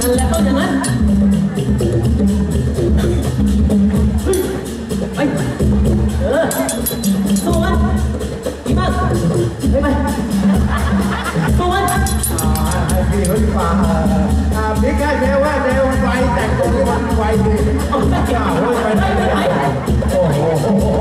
นั่นแหละต้ออย่างนั้นไปเออสู้มันดีมากไปไปสู้มันไอ้พี่เขาดีกว่าอ่าพี่แค่แม้ว่าแนวไฟแต่งตัวที่วันไฟดีเจ้าไปไหนโ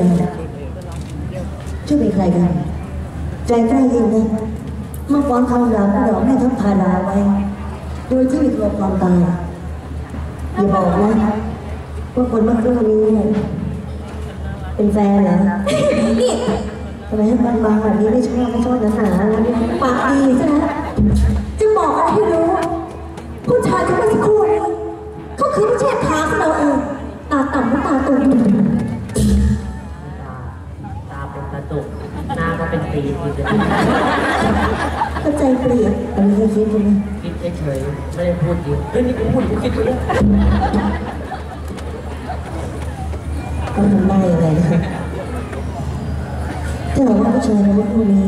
นานเจ้าเป็นใครกัน ใจกล้ายิ่งนะมาฟ้อนคำรามพวกเราให้ทัพพาดาไว้ โดยที่ไม่กลัวความตายอย่าบอกนะว่าคนเมื่อครู่นี้เนี่ยเป็นแฟนเหรอนี่ทำไมให้บางๆแบบนี้ไม่ชอบไม่ชอบหนาๆแล้วปากดีใช่ไหมจะบอกอะไรให้รู้ ผู้ชายที่เมื่อสักครู่นี้เขาคือผู้ชายทาของเราเองตาต่ำและตาตุ่ม คิดใช่ไหมคิดเฉยๆไม่ได้พูดจริงเฮ้ยนี่กูพูดกูคิดอยู่เนี่ยต้องทำได้ยังไงนะถ้าบอกว่าผู้ชายในวันพรุ่งนี้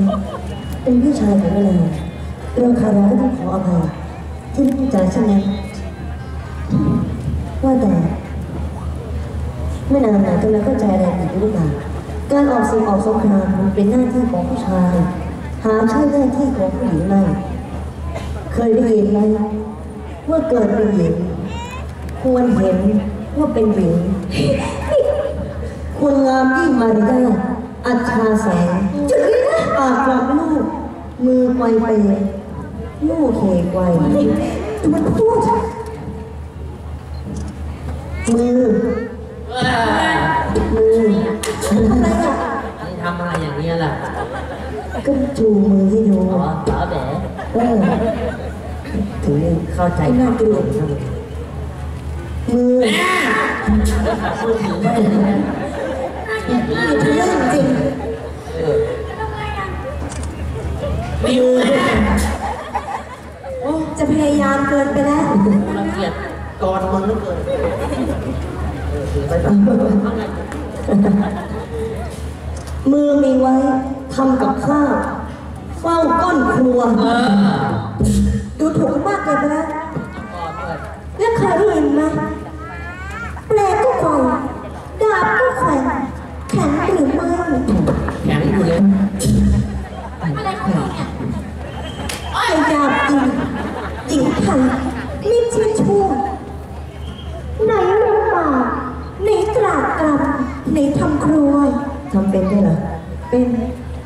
เป็นผู้ชายของเราเราคาราก็ต้องขออภัยที่พูดจาเช่นนั้นว่าแต่ไม่นานนะกำลังเข้าใจอะไรผิดหรือเปล่าการออกสื่อออกสงครามเป็นหน้าที่ของผู้ชาย หาใช่หน้าที่ของผู้หญิงไม่ เคยได้ยินไหมว่าเกิดเป็นหญิง ควรเห็นว่าเป็นหญิงควรงามยิ่งมารยาทอัจฉาแสงจุดนี้นะปากกลับลูก มือไกวไปลูกเหไกวมันพูดมือมืออะไรอะนี่ทำอะไรอย่างนี้ยล่ะก็จูมือให้ดูอ๋อสาวแบ๋เออถือนี่ เข้าใจไอ้น่ากลียมือพูดถึงว่าอย่างนี้อย่าทะเลาะจริงมิวโอ้จะพยายามเกินไปแล้วรังเกียจกอดมึงเหลือเกินมือมีไว้ทำกับข้าวเฝ้าก้นครัว ถูกมากเลยนะกอดด้วแล้วเคยได้ยินไหมแปลก็ไกวดาบก็แขวนแข็งหรือไม่แข็งอยู่เลยไอ้ดาบจริงจริงไทยไม่ใช่ชั่วไหนเรื่องบาปไหนตราดกรรมไหนทำครัวทำเป็นได้เหรอเป็น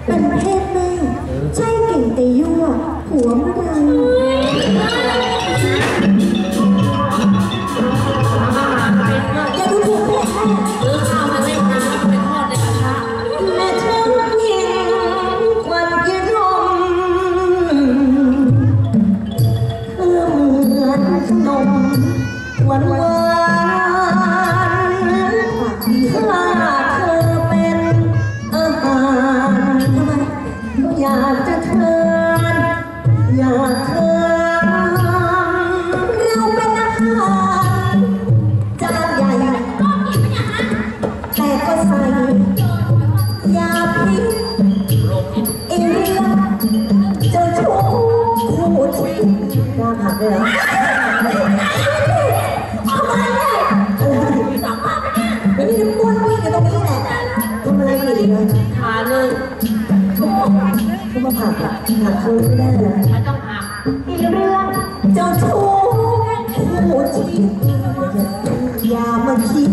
เป็นเพศ เจ้าชู้คู่รื่องผัวิตได้ขาเลยาไม่ได้เมต้องผักอีกเรื่องจ้ชู้คู่ชิงอย่ามาคิด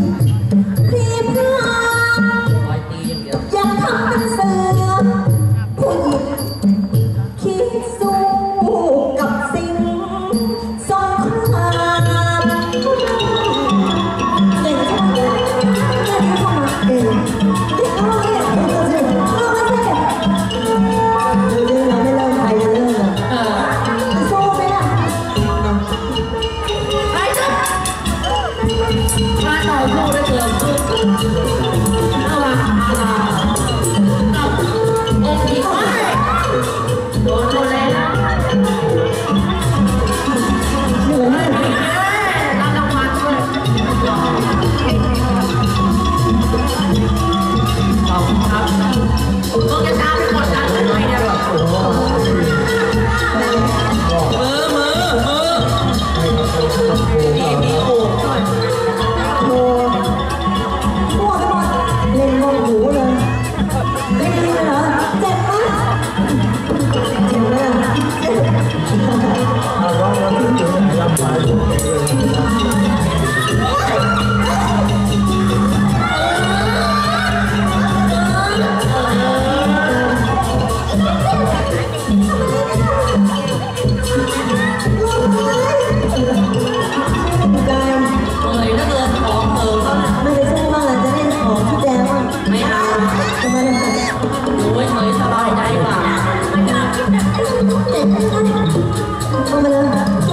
ทำไมล่ะต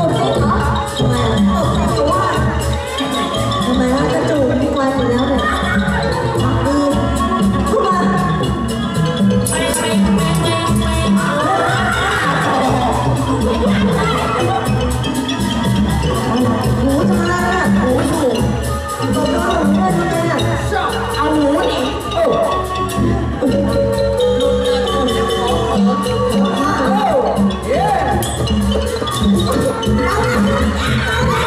บ 好了，好了。